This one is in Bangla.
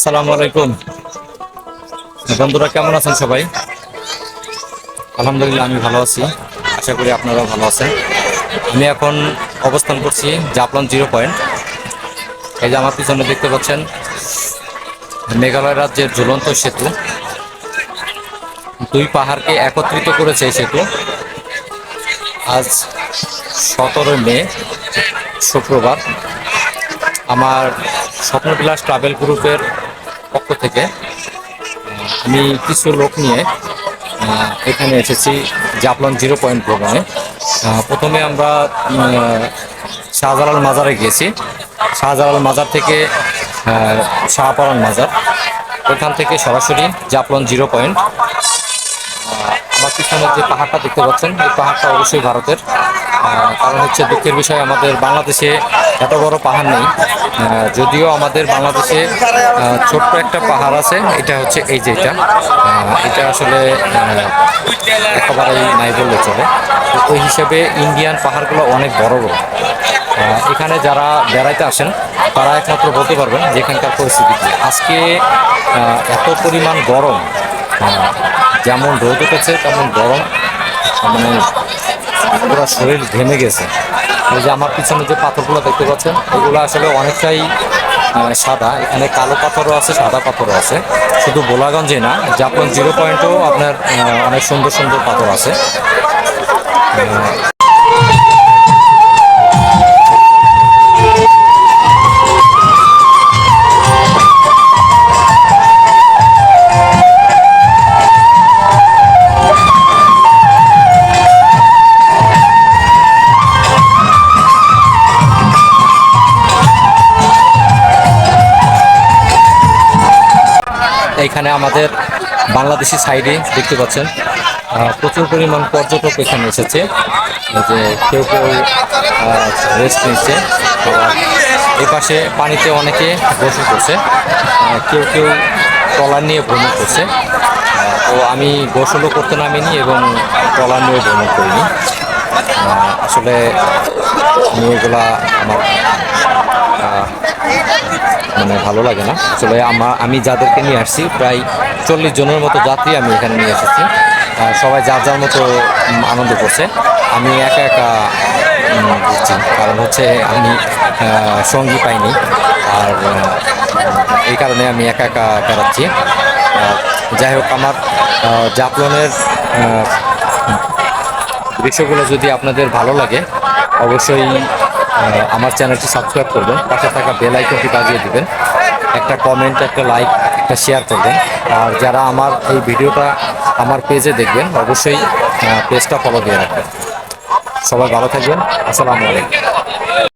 আসসালামু বন্ধুরা, কেমন আছেন সবাই? আলহামদুলিল্লাহ, আমি ভালো আছি। আশা করি আপনারাও ভালো আছেন। আমি এখন অবস্থান করছি জাপলন জিরো পয়েন্ট। এই যে আমার পিছনে দেখতে পাচ্ছেন, মেঘালয় রাজ্যের ঝুলন্ত সেতু। দুই পাহাড়কে একত্রিত করেছে এই সেতু। আজ সতেরো মে, শুক্রবার। আমার স্বপ্নবিলাস ট্রাভেল গ্রুপের থেকে আমি কিছু লোক নিয়ে এখানে এসেছি জাপলন জিরো পয়েন্ট প্রোগ্রামে প্রথমে আমরা শাহজালাল মাজারে গিয়েছি। শাহজালাল মাজার থেকে আহ, শাহপারান মাজার। ওখান থেকে সরাসরি জাপলন জিরো পয়েন্ট। আমার পিছনে যে পাহাড়টা দেখতে পাচ্ছেন এই পাহাড়টা অবশ্যই ভারতের। কারণ হচ্ছে দুঃখের বিষয়, আমাদের বাংলাদেশে এত বড় পাহাড় নেই। যদিও আমাদের বাংলাদেশে ছোট্ট একটা পাহাড় আছে, এটা হচ্ছে এই যে এটা। এটা আসলে একেবারেই নাই বললে চলে। তো ওই হিসেবে ইন্ডিয়ান পাহাড়গুলো অনেক বড় বড়। এখানে যারা বেড়াইতে আসেন, তারা একমাত্র বলতে পারবেন যে এখানকার পরিস্থিতি আজকে এত পরিমাণ গরম যেমন রোদ উঠেছে, তেমন গরম। মানে পুরো শরীর ঘেমে গেছে। এই যে আমার পিছনে যে পাথরগুলো দেখতে পাচ্ছেন, এগুলো আসলে অনেকটাই সাদা। এখানে কালো পাথরও আছে, সাদা পাথরও আছে। শুধু বোলাগঞ্জে না জাপান জিরো পয়েন্টও আপনার অনেক সুন্দর সুন্দর পাথর আছে। এইখানে আমাদের বাংলাদেশি সাইডে দেখতে পাচ্ছেন প্রচুর পরিমাণ পর্যটক এখানে এসেছে। যে কেউ কেউ রেস্ট নিচ্ছে। এই পাশে পানিতে অনেকে গোসল করছে কেউ কেউ ট্রলার নিয়ে ভ্রমণ করছে। তো আমি গোসলও করতে নামিনি এবং ট্রলার নিয়েও ভ্রমণ করিনি। আসলে আমি এগুলা আমার মানে ভালো লাগে না। আসলে আমার আমি যাদেরকে নিয়ে আসছি, প্রায় চল্লিশ জনের মতো যাত্রী আমি এখানে নিয়ে এসেছি। সবাই যার যার মতো আনন্দ করছে। আমি একা একা ঘুরছি। কারণ হচ্ছে আমি সঙ্গী পাইনি। আর এই কারণে আমি একা একা বেড়াচ্ছি। যাই হোক, আমার জাপলনের দৃশ্যগুলো যদি আপনাদের ভালো লাগে, অবশ্যই আমার চ্যানেলটি সাবস্ক্রাইব করবেন, পাশে থাকা বেল আইকনটি বাজিয়ে দেবেন, একটা কমেন্ট, একটা লাইক, একটা শেয়ার করবেন, আর যারা আমার এই ভিডিওটা আমার পেজে দেখবেন, অবশ্যই পেজটা ফলো দিয়ে রাখবেন। সবাই ভালো থাকবেন, আসসালামু আলাইকুম।